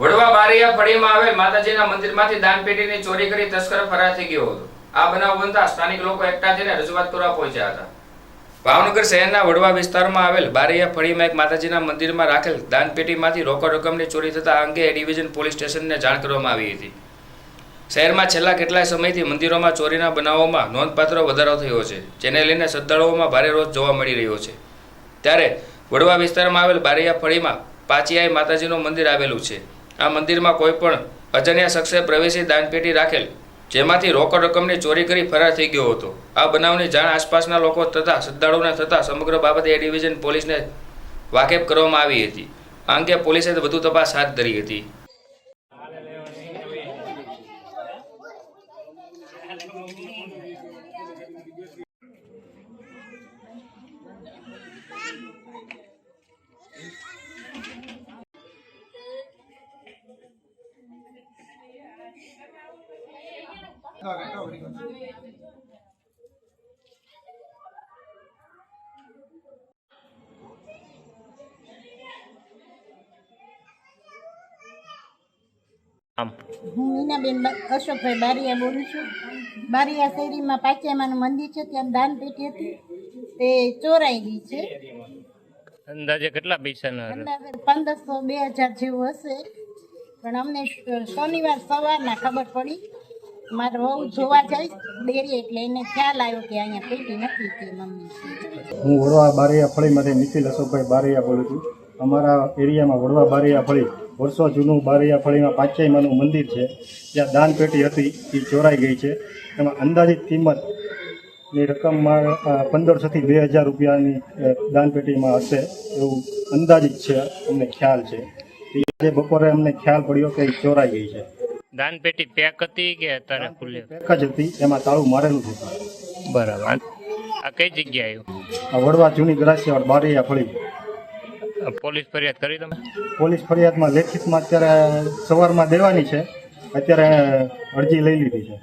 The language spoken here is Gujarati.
વડવા બારિયા ફળીમાં આવેલ માતાજીના મંદિરમાંથી દાનપેટીની ચોરી કરી તસ્કર ફરાર થઈ ગયો હતો. આ બનાવ બનતા સ્થાનિક લોકો એકઠા થઈને રજૂઆત કરવા પહોંચ્યા હતા. ભાવનગર શહેરના વડવા વિસ્તારમાં આવેલ બારિયા ફળીમાં એક માતાજીના મંદિરમાં રાખેલ દાનપેટીમાંથી રોકડ રકમની ચોરી થતા અંગે ડિવિઝન પોલીસ સ્ટેશનને જાણ કરવામાં આવી હતી. શહેરમાં છેલ્લા કેટલાય સમયથી મંદિરોમાં ચોરીના બનાવોમાં નોંધપાત્ર વધારો થયો છે, જેને લઈને શ્રદ્ધાળુઓમાં ભારે રોષ જોવા મળી રહ્યો છે. ત્યારે વડવા વિસ્તારમાં આવેલ બારીયા ફળીમાં પાચીયાઈ માતાજીનું મંદિર આવેલું છે. આ મંદિરમાં કોઈ પણ અજાણ્યા શખ્સે પ્રવેશી દાનપેટી રાખેલ, જેમાંથી રોકડ રકમની ચોરી કરી ફરાર થઈ ગયો હતો. આ બનાવની જાણ આસપાસના લોકો તથા શ્રદ્ધાળુઓને થતાં સમગ્ર બાબતે એ ડિવિઝન પોલીસને વાકેફ કરવામાં આવી હતી. આ અંગે પોલીસે વધુ તપાસ હાથ ધરી હતી. હું મીનાબેન અશોકભાઈ બારિયા બોલું છું. બારિયા શેરીમાં પાચિયામાનું મંદિર છે ત્યાં દાન પેટી હતી. તે ચોરાઈ ગઈ છે. અંદાજે કેટલા પૈસાના અંદાજે પંદરસો બે હજાર જેવું હશે. પણ અમને શનિવાર સવારના ખબર પડી. મારે વહુ જોવા જઈશ ડેરી એટલે એને ખ્યાલ આવ્યો કે અહીંયા પેટી નથી કે મમ્મી. હું વડવા બારૈયા ફળીમાંથી નિખિલ અશોકભાઈ બારૈયા બોલું છું. અમારા એરિયામાં વડવા બારૈયા ફળી, વર્ષો જૂનું બારૈયા ફળીમાં પાંચેયમાનું મંદિર છે. જ્યાં દાન પેટી હતી એ ચોરાઈ ગઈ છે. એમાં અંદાજિત કિંમતની રકમમાં પંદરસોથી બે હજાર રૂપિયાની દાનપેટીમાં હશે એવું અંદાજિત છે, અમને ખ્યાલ છે. આજે બપોરે અમને ખ્યાલ પડ્યો કે ચોરાઈ ગઈ છે. દાન પેટી પેક હતી કે અત્યારે ખુલ્લી? પેક જ હતી એમાં તાળું મારેલું છે બરાબર. આ કઈ જગ્યાએ આ વડવા જૂની ગ્રાસિયાવાડ બારૈયા ફળી આવ્યું પોલીસ ફરિયાદ કરી તમે? પોલીસ ફરિયાદમાં લેખિતમાં અત્યારે સવારમાં દેવાની છે અત્યારે અરજી લઈ લીધી છે.